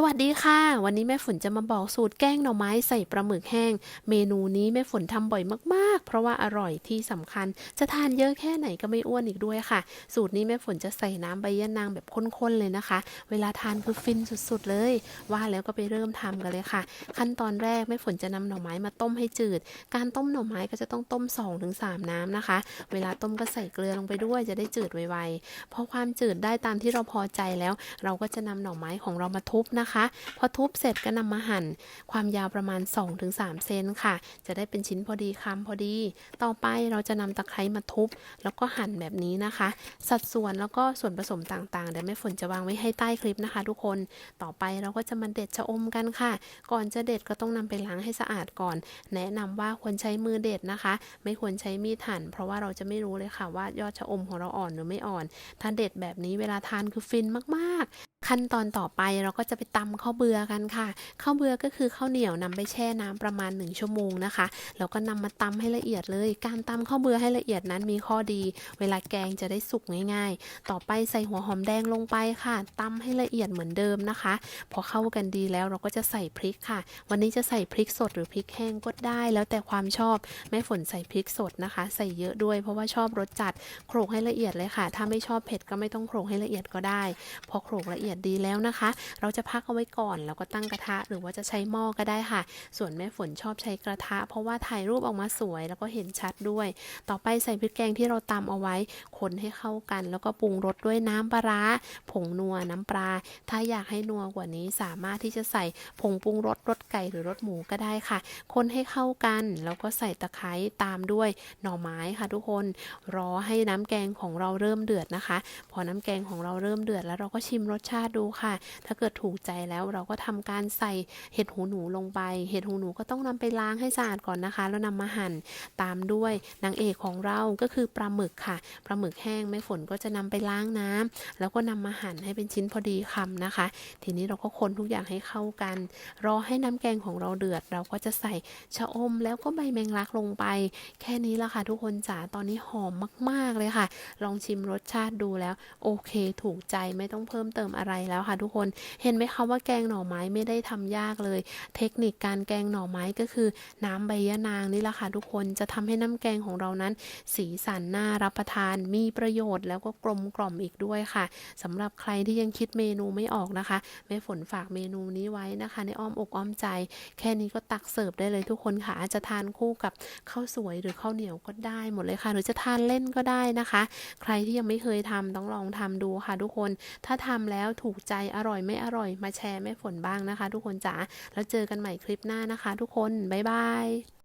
สวัสดีค่ะ วันนี้แม่ฝนจะมาบอกสูตรแกงหน่อไม้ใส่ปลาหมึกแห้ง เมนูนี้แม่ฝนทำบ่อยมากๆ เพราะว่าอร่อยที่สำคัญ จะทานเยอะแค่ไหนก็ไม่อ้วนอีกด้วยค่ะ สูตรนี้แม่ฝนจะใส่น้ำใบยะนางแบบข้นๆเลยนะคะ เวลาทานคือฟินสุดๆเลย ว่าแล้วก็ไปเริ่มทำกันเลยค่ะ ขั้นตอนแรกแม่ฝนจะนำหน่อไม้มาต้มให้จืด การต้มหน่อไม้ก็จะต้องต้ม 2-3 น้ำนะคะ เวลาต้มก็ใส่เกลือลงไปด้วยจะได้จืดไวๆพอความจืดได้ตามที่เราพอใจแล้ว เราก็จะนำหน่อไม้ของเรามาทุบนะคะพอทุบเสร็จก็นำมาหั่น ความยาวประมาณ 2-3 เซนค่ะ จะได้เป็นชิ้นพอดีคำพอดี ต่อไปเราจะนำตะไคร้มาทุบ แล้วก็หั่นแบบนี้นะคะ สัดส่วนแล้วก็ส่วนผสมต่างๆเดี๋ยวแม่ฝนจะวางไว้ให้ใต้คลิปนะคะ ทุกคนต่อไปเราก็จะมาเด็ดชะอมกันค่ะ ก่อนจะเด็ดก็ต้องนำไปล้างให้สะอาดก่อน แนะนำว่าควรใช้มือเด็ดนะคะ ไม่ควรใช้มีดหั่น เพราะว่าเราจะไม่รู้เลยค่ะว่ายอดชะอมของเราอ่อนหรือไม่อ่อน ถ้าเด็ดแบบนี้เวลาทานคือฟินมากๆ ขั้นตอนต่อไปเราก็จะไปตำข้าวเบือกันค่ะข้าวเบือก็คือข้าวเหนียวนำไปแช่น้ำประมาณ 1 ชั่วโมงนะคะแล้วก็นำมาตำให้ละเอียดเลย การตำข้าวเบือให้ละเอียดนั้นมีข้อดี เวลาแกงจะได้สุกง่ายๆ ต่อไปใส่หัวหอมแดงลงไปค่ะตำให้ละเอียดเหมือนเดิมนะคะ พอเข้ากันดีแล้วเราก็จะใส่พริกค่ะ วันนี้จะใส่พริกสดหรือพริกแห้งก็ได้ แล้วแต่ความชอบแม่ฝนใส่พริกสดนะคะ ใส่เยอะด้วย เพราะว่าชอบรสจัดโขลกให้ละเอียดเลยค่ะ ถ้าไม่ชอบเผ็ดก็ไม่ต้องโขลกให้ละเอียดก็ได้ พอโขลกละเอียดดีแล้วนะคะ เราจะพักเอาไว้ก่อน แล้วก็ตั้งกระทะ หรือว่าจะใช้หม้อก็ได้ค่ะ ส่วนแม่ฝนชอบใช้กระทะ เพราะว่าถ่ายรูปออกมาสวยแล้วก็เห็นชัดด้วย ต่อไปใส่พริกแกงที่เราตำเอาไว้คนให้เข้ากัน แล้วก็ปรุงรสด้วยน้ำปลาร้าผงนัวน้ำปลา ถ้าอยากให้นัวกว่านี้สามารถที่จะใส่ผงปรุงรสรสไก่หรือรสหมูก็ได้ค่ะ คนให้เข้ากันแล้วก็ใส่ตะไคร้ตามด้วยหน่อไม้ค่ะทุกคนรอให้น้ำแกงของเราเริ่มเดือดนะคะ พอน้ำแกงของเราเริ่มเดือดแล้วเราก็ชิมรสชาติดูค่ะ ถ้าเกิดถูกใจแล้วเราก็ทำการใส่เห็ดหูหนูลงไป เห็ดหูหนูก็ต้องนำไปล้างให้สะอาดก่อนนะคะ แล้วนำมาหั่นตามด้วยนางเอกของเราก็คือปลาหมึกค่ะปลาหมึกแห้งแม่ฝนก็จะนำไปล้างน้ำแล้วก็นำมาหั่นให้เป็นชิ้นพอดีคำนะคะ ทีนี้เราก็คนทุกอย่างให้เข้ากัน รอให้น้ำแกงของเราเดือด เราก็จะใส่ชะอมแล้วก็ใบแมงลักลงไป แค่นี้ละค่ะ ทุกคนจ๋าตอนนี้หอมมาก ๆเลยค่ะ ลองชิมรสชาติดูแล้ว โอเค ถูกใจไม่ต้องเพิ่มเติมอะไรแล้วค่ะ ทุกคนเห็นไหมคะว่าแกงหน่อไม้ไม่ได้ทำยากเลย เทคนิคการแกงหน่อไม้ก็คือ น้ำใบยะนางนี่แหละค่ะทุกคนจะทำให้น้ำแกงของเรานั้น สีสันน่ารับประทานมีประโยชน์แล้วก็กลมกล่อมอีกด้วยค่ะสำหรับใครที่ยังคิดเมนูไม่ออกนะคะแม่ฝนฝากเมนูนี้ไว้นะคะ ในอ้อมอกอ้อมใจ แค่นี้ก็ตักเสิร์ฟได้เลยทุกคนค่ะอาจจะทานคู่กับข้าวสวยหรือข้าวเหนียวก็ได้หมดเลยค่ะ หรือจะทานเล่นก็ได้นะคะ ใครที่ยังไม่เคยทำต้องลองทำดูค่ะ ทุกคนถ้าทำแล้วถูกใจอร่อยไม่อร่อยมาแชร์แม่ฝนบ้างนะคะ ทุกคนจ๋าแล้วเจอกันใหม่คลิปหน้านะคะ ทุกคนบ๊ายบาย